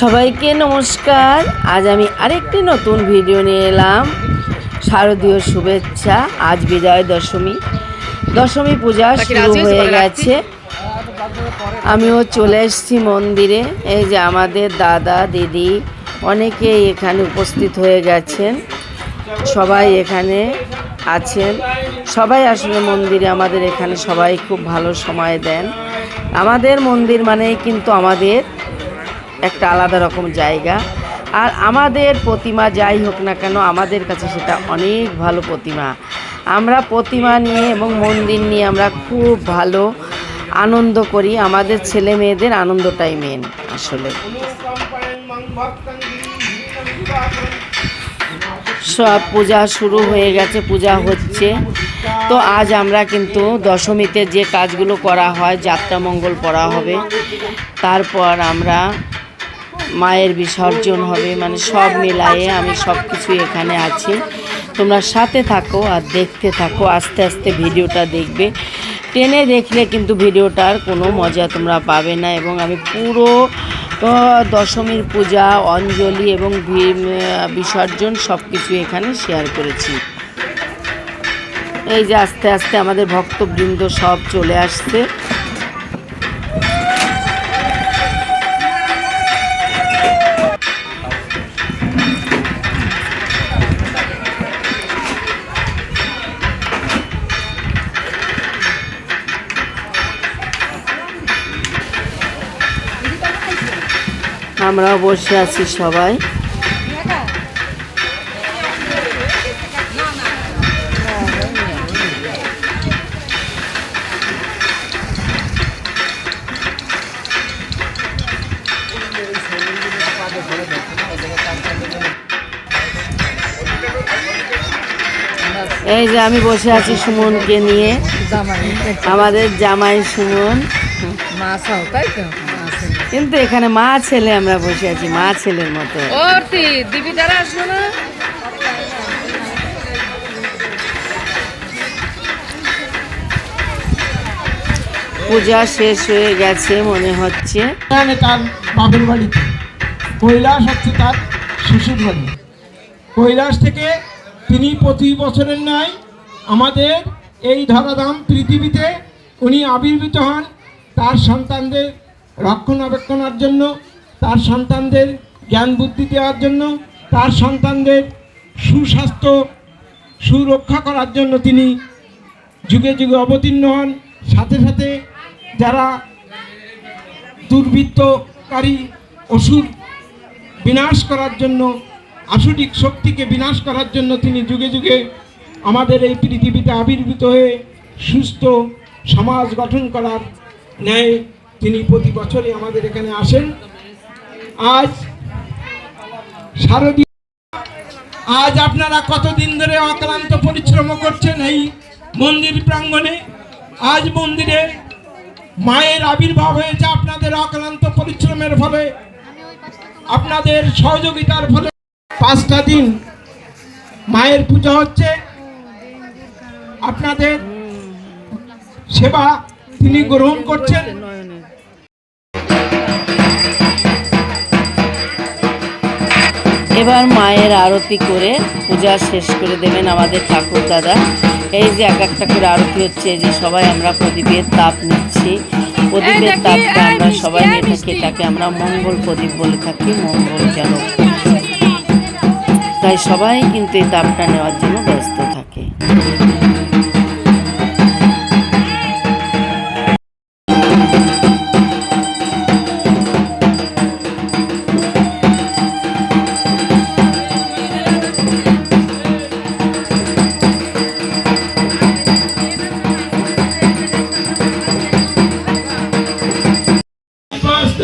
সবাইকে নমস্কার। আজ আমি আরেকটি নতুন ভিডিও নিয়ে এলাম। শারদীয় শুভেচ্ছা। আজ বিজয় দশমী। দশমী পূজা শুরু হয়ে গেছে। আমিও চলে এসেছি মন্দিরে। এই যে আমাদের দাদা দিদি অনেকেই এখানে উপস্থিত হয়ে গেছেন। সবাই এখানে আছেন। সবাই আসলে মন্দিরে আমাদের এখানে সবাই খুব ভালো সময় দেন। আমাদের মন্দির মানেই কিন্তু আমাদের একটা আলাদা রকম জায়গা। আর আমাদের প্রতিমা যাই হোক না কেন, আমাদের কাছে সেটা অনেক ভালো প্রতিমা। আমরা প্রতিমা নিয়ে এবং মন্দির নিয়ে আমরা খুব ভালো আনন্দ করি। আমাদের ছেলে মেয়েদের আনন্দটাই মেন আসলে। সব পূজা শুরু হয়ে গেছে, পূজা হচ্ছে। তো আজ আমরা কিন্তু দশমীতে যে কাজগুলো করা হয়, যাত্রা মঙ্গল পড়া হবে। তারপর আমরা মায়ের বিসর্জন হবে মানে সব মিলায়ে আমি সব কিছু এখানে আছি। তোমরা সাথে থাকো আর দেখতে থাকো, আস্তে আস্তে ভিডিওটা দেখবে। টেনে দেখলে কিন্তু ভিডিওটার কোনো মজা তোমরা পাবে না এবং আমি পুরো দশমীর পূজা, অঞ্জলি এবং বিসর্জন সব কিছু এখানে শেয়ার করেছি। এই যে আস্তে আস্তে আমাদের ভক্তবৃন্দ সব চলে আসছে। আমরাও বসে আছি সবাই। এই যে আমি বসে আছি সুমনকে নিয়ে। আমাদের জামাই সুমন। মাছ তাই তো? কিন্তু এখানে মা ছেলে আমরা বসে আছি মা ছেলের মতো। ওরতি দিবি তারা আসবে না? পূজা শেষ হয়ে গেছে মনে হচ্ছে। তার বাপের বাড়িতে কৈলাস হচ্ছে তার শ্বশুর বাড়ি। কৈলাস থেকে তিনি প্রতি বছরের ন্যায় আমাদের এই ধরাধাম পৃথিবীতে উনি আবির্ভূত হন। তার সন্তানদের রক্ষণাবেক্ষণের জন্য, তার সন্তানদের জ্ঞান বুদ্ধি দেওয়ার জন্য, তার সন্তানদের সুস্বাস্থ্য, সুরক্ষা করার জন্য তিনি যুগে যুগে অবতীর্ণ হন। সাথে সাথে যারা দুর্বৃত্তকারী অসুর বিনাশ করার জন্য আসুরিক শক্তিকে বিনাশ করার জন্য তিনি যুগে যুগে আমাদের এই পৃথিবীতে আবির্ভূত হয়ে সুস্থ সমাজ গঠন করার ন্যায় তিনি প্রতি বছরই আমাদের এখানে আসেন। আজ শারদীয় আজ আপনারা কতদিন ধরে অক্লান্ত পরিশ্রম করছেন এই মন্দির প্রাঙ্গণে? আজ মন্দিরে মায়ের আবির্ভাব হয়েছে আপনাদের অক্লান্ত পরিশ্রমের ফলে। আপনাদের সহযোগিতার ফলে পাঁচটা দিন মায়ের পূজা হচ্ছে। আপনাদের সেবা তিনি গ্রহণ করছেন। এবার মায়ের আরতি করে পূজা শেষ করে দেবেন আমাদের ঠাকুর দাদা। এই যে এক একটা করে আরতি হচ্ছে এই যে সবাই আমরা প্রদীপের তাপ নিচ্ছি। প্রদীপের তাপটা আমরা সবাই নিয়ে থাকি তাকে এটাকে আমরা মঙ্গল প্রদীপ বলে থাকি মঙ্গল যেন। তাই সবাই কিন্তু এই তাপটা নেওয়ার জন্য ব্যস্ত থাকে।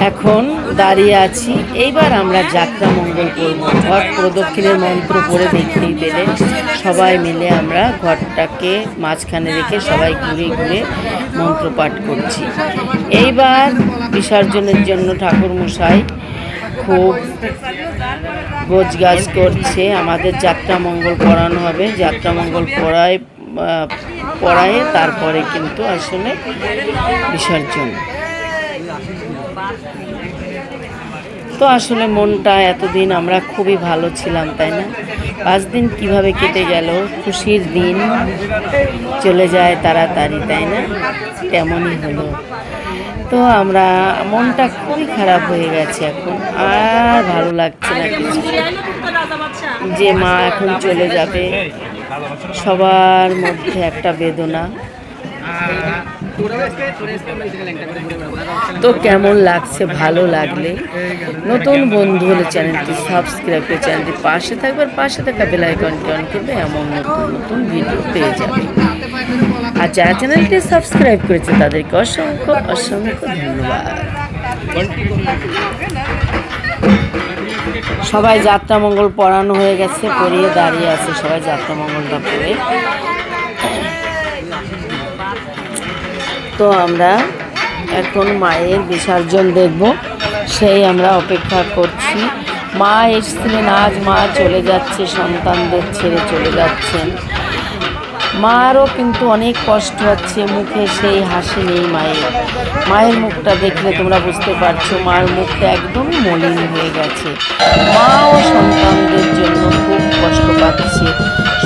এখন দাঁড়িয়ে আছি। এইবার আমরা যাত্রা মঙ্গল করব। ঘট প্রদক্ষিণের মন্ত্র পড়ে দেখতেই পেলে। সবাই মিলে আমরা ঘরটাকে মাঝখানে রেখে সবাই ঘুরে ঘুরে মন্ত্র পাঠ করছি। এইবার বিসর্জনের জন্য ঠাকুর মশাই খুব গোছগাছ করছে। আমাদের যাত্রা মঙ্গল পড়ানো হবে। যাত্রা মঙ্গল পড়ায় পড়ায়ে তারপরে কিন্তু আসলে বিসর্জন। তো আসলে মনটা এতদিন আমরা খুবই ভালো ছিলাম, তাই না? পাঁচ দিন কীভাবে কেটে গেল, খুশির দিন চলে যায় তাড়াতাড়ি, তাই না? তেমনই হলো। তো আমরা, মনটা খুবই খারাপ হয়ে গেছে এখন, আর ভালো লাগছে না কিছু। যে মা এখন চলে যাবে, সবার মধ্যে একটা বেদনা। তো কেমন লাগছে? ভালো লাগলে? নতুন বন্ধু হলে চ্যানেলটি সাবস্ক্রাইব করে চ্যানেলটি পাশে থাকবে আর পাশে থাকা বেল আইকনটি অন করবে, এমন নতুন নতুন ভিডিও পেয়ে যাবে। আর যারা চ্যানেলটি সাবস্ক্রাইব করেছে, তাদেরকে অসংখ্য অসংখ্য ধন্যবাদ। সবাই যাত্রা মঙ্গল পড়ানো হয়ে গেছে পড়িয়ে দাঁড়িয়ে আছে সবাই যাত্রা মঙ্গলটা পড়ে তো আমরা এখন মায়ের বিসর্জন দেখব। সেই আমরা অপেক্ষা করছি। মা এসেছিলেন, আজ মা চলে যাচ্ছে, সন্তানদের ছেড়ে চলে যাচ্ছেন। মারও কিন্তু অনেক কষ্ট হচ্ছে, মুখে সেই হাসি নেই মায়ের। মায়ের মুখটা দেখলে তোমরা বুঝতে পারছ, মার মুখটা একদম মলিন হয়ে গেছে। মা মাও সন্তানদের জন্য খুব কষ্ট পাচ্ছে।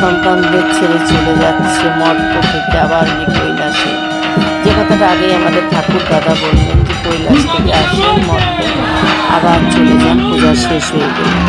সন্তানদের ছেড়ে চলে যাচ্ছে মর্ত থেকে আবার উনি কৈলাসে যে কথাটা আগেই আমাদের ঠাকুর দাদা বললেন যে কৈলাস থেকে আসেন মর্তে আবার চলে যান, পূজা শেষ হয়ে গেলে।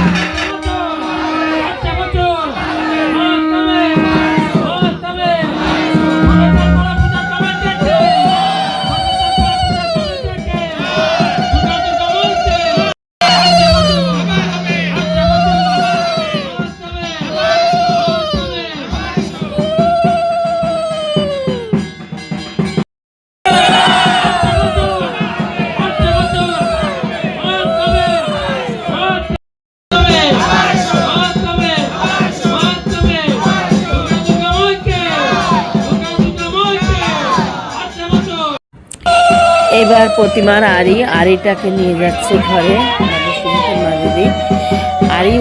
এবার প্রতিমার আড়ি আড়িটাকে নিয়ে যাচ্ছে ঘরে আমাদের সুমিতের মা দিদি।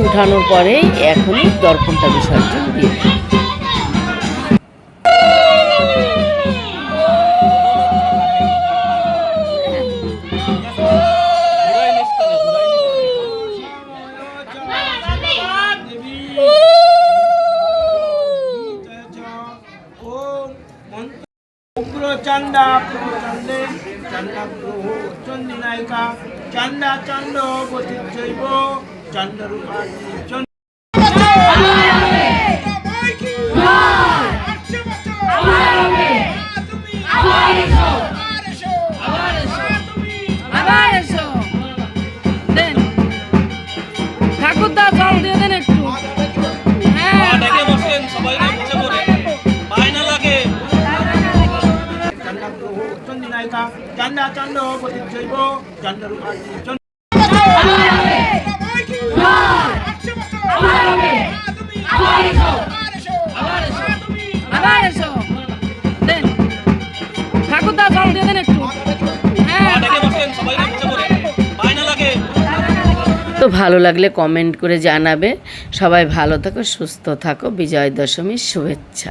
উঠানোর পরে এখনই দর্পণটা বিসর্জন দিয়ে দেবে। উগ্র চান্ডা প্রচণ্ডে চান্ডা গ্রহ চন্ডী নায়িকা চান্ডা চন্ড গতি চান্ডা গতি জৈব তো ভালো লাগলে কমেন্ট করে জানাবে। সবাই ভালো থাকো, সুস্থ থাকো। বিজয় দশমীর শুভেচ্ছা।